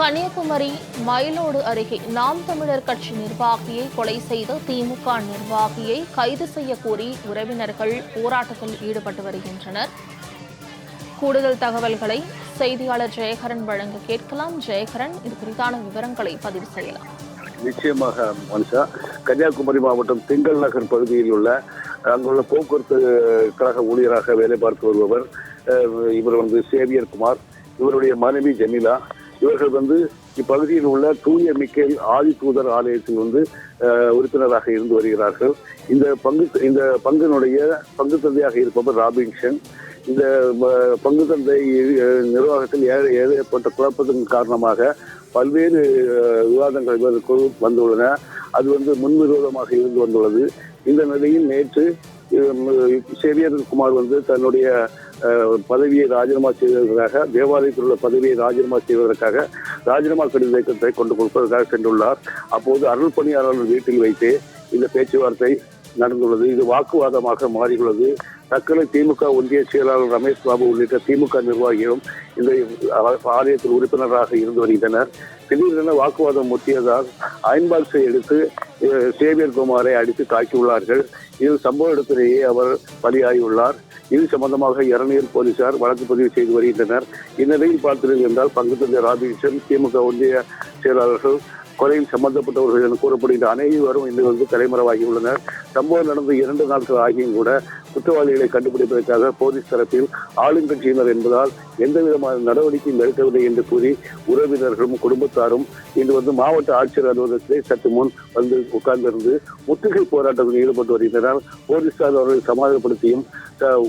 கன்னியாகுமரி மயிலோடு அருகே நாம் தமிழர் கட்சி நிர்வாகியை கொலை செய்த திமுக நிர்வாகியை கைது செய்ய கோரி உறவினர்கள் போராட்டத்தில் ஈடுபட்டு வருகின்றனர். கூடுதல் தகவல்களை செய்தியாளர் ஜெயகரன் வழங்க கேட்கலாம். ஜெயகரன் இது குறித்தான விவரங்களை பதிவு செய்யலாம். நிச்சயமாக மனுஷா கன்னியாகுமரி மாவட்டம் திங்கள் நகர் பகுதியில் உள்ள அங்குள்ள போக்குவரத்து கழக ஊழியராக வேலை பார்த்து வருபவர் இவர் வந்து சேவியர் குமார் இவருடைய மனைவி ஜெமிலா இவர்கள் வந்து இப்பகுதியில் உள்ள தூய மிக்கேல் ஆதி தூதர் ஆலயத்தில் வந்து உறுப்பினராக இருந்து வருகிறார்கள். இந்த பங்கு இந்த பங்கினுடைய பங்கு தந்தையாக இருப்பவர் ராபின்சன் இந்த பங்கு தந்தை நிர்வாகத்தில் ஏற்பட்ட குழப்பத்தின் காரணமாக பல்வேறு விவாதங்கள் இவருக்குள் வந்துள்ளன. அது வந்து முன்விரோதமாக இருந்து வந்துள்ளது. இந்த நிலையில் நேற்று சேவியர் குமார் வந்து தன்னுடைய பதவியை ராஜினாமா செய்வதற்காக தேவாலயத்தில் உள்ள பதவியை ராஜினாமா செய்வதற்காக ராஜினாமா கடிதத்தை கொண்டு கொடுப்பதற்காக சென்றுள்ளார். அப்போது அருள் பணியாளர்கள் வீட்டில் வைத்தே இந்த பேச்சுவார்த்தை நடந்துள்ளது. இது வாக்குவாதமாக மாறியுள்ளது. தக்கலை திமுக ஒன்றிய செயலாளர் ரமேஷ் பாபு உள்ளிட்ட திமுக நிர்வாகிகளும் இந்த ஆலயத்தில் உறுப்பினராக இருந்து வருகின்றனர். திடீரென வாக்குவாதம் முற்றியதால் அயன்பாக்ஸை எடுத்து சேவியர் குமாரை அடித்து தாக்கியுள்ளார்கள். இதில் சம்பவ இடத்திலேயே அவர் பலியாகியுள்ளார். இது சம்பந்தமாக இரநீர் போலீசார் வழக்கு பதிவு செய்து வருகின்றனர். இந்நிலையில் பார்த்தீர்கள் என்றால் பங்கு தந்தை ராபின்சன் திமுக ஒன்றிய செயலாளர்கள் கொலையில் சம்பந்தப்பட்டவர்கள் என கூறப்படுகின்ற அனைவரும் இன்று வந்து தலைமறைவாகி உள்ளனர். சம்பவம் நடந்த இரண்டு நாட்கள் ஆகியும் கூட குற்றவாளிகளை கண்டுபிடிப்பதற்காக போலீஸ் தரப்பில் ஆளுங்கட்சியினர் என்பதால் எந்த விதமான நடவடிக்கையும் எடுக்கவில்லை என்று கூறி உறவினர்களும் குடும்பத்தாரும் இன்று வந்து மாவட்ட ஆட்சியர் அலுவலகத்திலே சற்று முன் வந்து உட்கார்ந்திருந்து முற்றுகை போராட்டத்தில் ஈடுபட்டு வருகின்றனர். போலீசார் அவர்களை சமாதானப்படுத்தியும்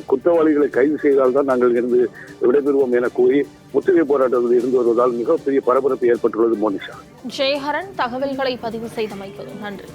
குற்றவாளிகளை கைது செய்தால்தான் நாங்கள் இருந்து விடைபெறுவோம் என கூறி முற்றுகை போராட்டத்தில் இருந்து வருவதால் மிகப்பெரிய பரபரப்பு ஏற்பட்டுள்ளது மோனிஷா. ஜெயஹரன் தகவல்களை பதிவு செய்தமைக்கு நன்றி.